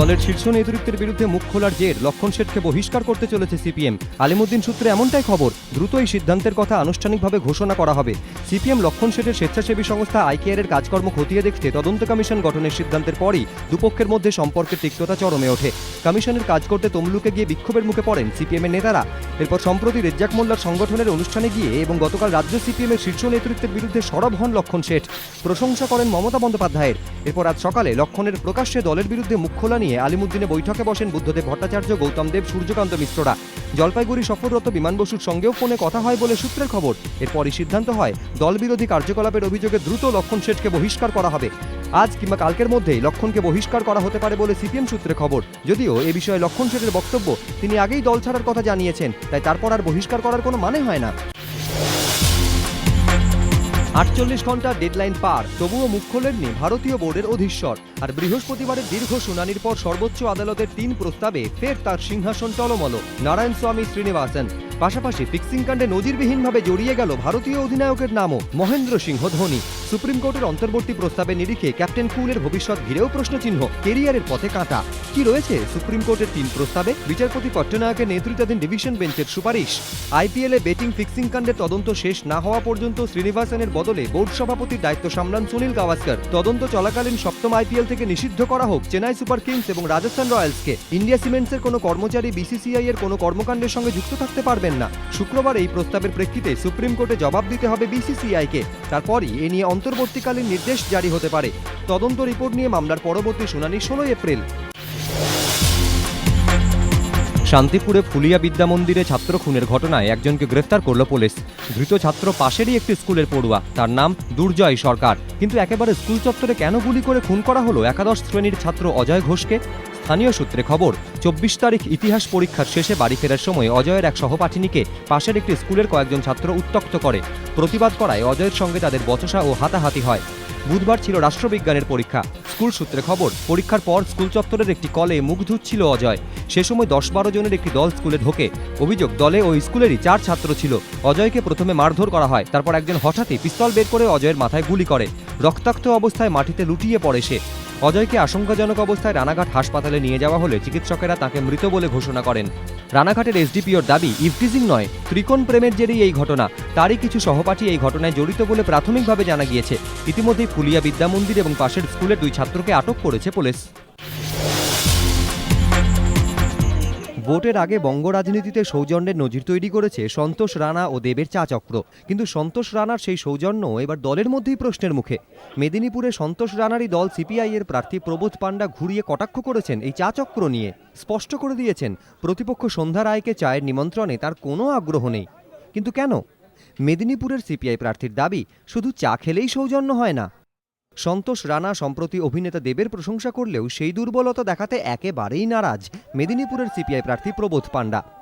দলের শীর্ষ নেতৃত্বের বিরুদ্ধে মুখ খোলার জের লক্ষণ শেঠকে বহিষ্কার করতে চলেছে সিপিএম। আলিমুদ্দিন সূত্রে এমনটাই খবর, দ্রুত এই সিদ্ধান্তের কথা আনুষ্ঠানিকভাবে ঘোষণা করা হবে। সিপিএম লক্ষণ শেঠের স্বেচ্ছাসেবী সংস্থা আইকেআরের কাজকর্ম খতিয়ে দেখতে তদন্ত কমিশন গঠনের সিদ্ধান্তের পরই দুপক্ষের মধ্যে সম্পর্কের তিক্ততা চরমে ওঠে। কমিশনের কাজ করতে তমলুকে গিয়ে বিক্ষোভের মুখে পড়েন সিপিএমের নেতারা। এরপর সম্প্রতি রেজ্জাক মোল্লার সংগঠনের অনুষ্ঠানে গিয়ে এবং গতকাল রাজ্য সিপিএমের শীর্ষ নেতৃত্বের বিরুদ্ধে সরব হন লক্ষণ শেঠ। প্রশংসা করেন মমতা বন্দ্যোপাধ্যায়ের। এরপর আজ সকালে লক্ষণের প্রকাশ্যে দলের বিরুদ্ধে মুখ খোলা নিয়ে আলিমুদ্দিনে বৈঠকে বসেন বুদ্ধদেব ভট্টাচার্য, গৌতম দেব, সূর্যকান্ত মিশ্ররা জলপাইগুড়ি সফররত বিমান বসুর সঙ্গেও ফোনে কথা হয় বলে সূত্রের খবর। এরপরই সিদ্ধান্ত হয়, দলবিরোধী কার্যকলাপের অভিযোগে দ্রুত লক্ষণ শেঠকে বহিষ্কার করা হবে। আজ কিংবা কালকের মধ্যেই লক্ষণকে বহিষ্কার করা হতে পারে বলে সিপিএম সূত্রে খবর। যদিও এ বিষয়ে লক্ষণ শেঠের বক্তব্য তিনি আগেই দল ছাড়ার কথা জানিয়েছেন, তাই তারপর আর বহিষ্কার করার কোনো মানে হয় না। আটচল্লিশ ঘণ্টা ডেডলাইন পার, তবুও মুখ খোলেননি ভারতীয় বোর্ডের অধীশ্বর। আর বৃহস্পতিবারের দীর্ঘ শুনানির পর সর্বোচ্চ আদালতের তিন প্রস্তাবে ফের তার সিংহাসন টলমল। নারায়ণ স্বামী শ্রীনিবাসন। পাশাপাশি ফিক্সিং কাণ্ডে নজিরবিহীনভাবে জড়িয়ে গেল ভারতীয় অধিনায়কের নামও মহেন্দ্র সিংহ ধোনি। সুপ্রিম কোর্টের অন্তর্বর্তী প্রস্তাবে নিরিখে ক্যাপ্টেন কুলের ভবিষ্যৎ ঘিরেও প্রশ্নচিহ্ন, কেরিয়ারের পথে কাঁটা। কি রয়েছে সুপ্রিম কোর্টের তিন প্রস্তাবে? বিচারপতি পট্টনায়কের নেতৃত্বাধীন ডিভিশন বেঞ্চের সুপারিশ। আইপিএলে বেটিং ফিক্সিং কাণ্ডের তদন্ত শেষ না হওয়া পর্যন্ত শ্রীনিবাসনের বদলে বোর্ড সভাপতির দায়িত্ব সামলান সুনীল গাভাস্কর। তদন্ত চলাকালীন সপ্তম আইপিএল থেকে নিষিদ্ধ করা হোক চেন্নাই সুপার কিংস এবং রাজস্থান রয়্যালসকে। ইন্ডিয়া সিমেন্টসের কোনো কর্মচারী বিসিসিআই এর কোনো কর্মকাণ্ডের সঙ্গে যুক্ত থাকতে পারবেন না। শুক্রবার এই প্রস্তাবের প্রেক্ষিতে সুপ্রিম কোর্টে জবাব দিতে হবে বিসিসিআইকে। তারপরই এ নিয়ে অন্তর্বর্তীকালীন নির্দেশ জারি হতে পারে। তদন্ত রিপোর্ট নিয়ে মামলার পরবর্তী শুনানি ষোলোই এপ্রিল। শান্তিপুরে ফুলিয়া বিদ্যা মন্দিরে ছাত্র খুনের ঘটনায় একজনকে গ্রেফতার করল পুলিশ। ধৃত ছাত্র পাশেরই একটি স্কুলের পড়ুয়া। তার নাম দুর্জয় সরকার। কিন্তু একেবারে স্কুল চত্বরে কেন গুলি করে খুন করা হলো একাদশ শ্রেণির ছাত্র অজয় ঘোষকে? স্থানীয় সূত্রে খবর, চব্বিশ তারিখ ইতিহাস পরীক্ষার শেষে বাড়ি ফেরার সময় অজয়ের এক সহপাঠিনীকে পাশের একটি স্কুলের কয়েকজন ছাত্র উত্তক্ত করে। প্রতিবাদ করায় অজয়ের সঙ্গে তাদের বচসা ও হাতাহাতি হয়। বুধবার ছিল রাষ্ট্রবিজ্ঞানের পরীক্ষা। স্কুল সূত্রে খবর, পরীক্ষার পর স্কুল চত্বরের একটি কলে মুখ ধুচ্ছিল অজয়। সে সময় দশ বারো জনের একটি দল স্কুলে ঢোকে। অভিযোগ, দলে ওই স্কুলেরই চার ছাত্র ছিল। অজয়কে প্রথমে মারধর করা হয়, তারপর একজন হঠাৎই পিস্তল বের করে অজয়ের মাথায় গুলি করে। রক্তাক্ত অবস্থায় মাটিতে লুটিয়ে পড়ে সে। অজয়কে আশঙ্কাজনক অবস্থায় রানাঘাট হাসপাতালে নিয়ে যাওয়া হলে চিকিৎসকেরা তাকে মৃত বলে ঘোষণা করেন। রানাঘাটের এসডিপিওর দাবি ইভটিজিং নয়, ত্রিকোণ প্রেমের জেরেই এই ঘটনা। তারই কিছু সহপাঠী এই ঘটনায় জড়িত বলে প্রাথমিকভাবে জানা গিয়েছে। ইতিমধ্যেই ফুলিয়া বিদ্যামন্দির এবং পাশের স্কুলের দুই ছাত্রকে আটক করেছে পুলিশ। ভোটের আগে বঙ্গ রাজনীতিতে সৌজন্যের নজির তৈরি করেছে সন্তোষ রানা ও দেবের চা চক্র কিন্তু সন্তোষ রানার সেই সৌজন্য এবার দলের মধ্যেই প্রশ্নের মুখে। মেদিনীপুরে সন্তোষ রানারই দল সিপিআই এর প্রার্থী প্রবোধ পাণ্ডা ঘুরিয়ে কটাক্ষ করেছেন এই চা চক্র নিয়ে। স্পষ্ট করে দিয়েছেন, প্রতিপক্ষ সন্ধ্যা রায়কে চায়ের নিমন্ত্রণে তার কোনো আগ্রহ নেই। কিন্তু কেন? মেদিনীপুরের সিপিআই প্রার্থীর দাবি, শুধু চা খেলেই সৌজন্য হয় না। সন্তোষ রানা সম্প্রতি অভিনেতা দেবের প্রশংসা করলেও সেই দুর্বলতা দেখাতে একেবারেই নারাজ, মেদিনীপুরের সিপিআই প্রার্থী প্রবোধ পাণ্ডা।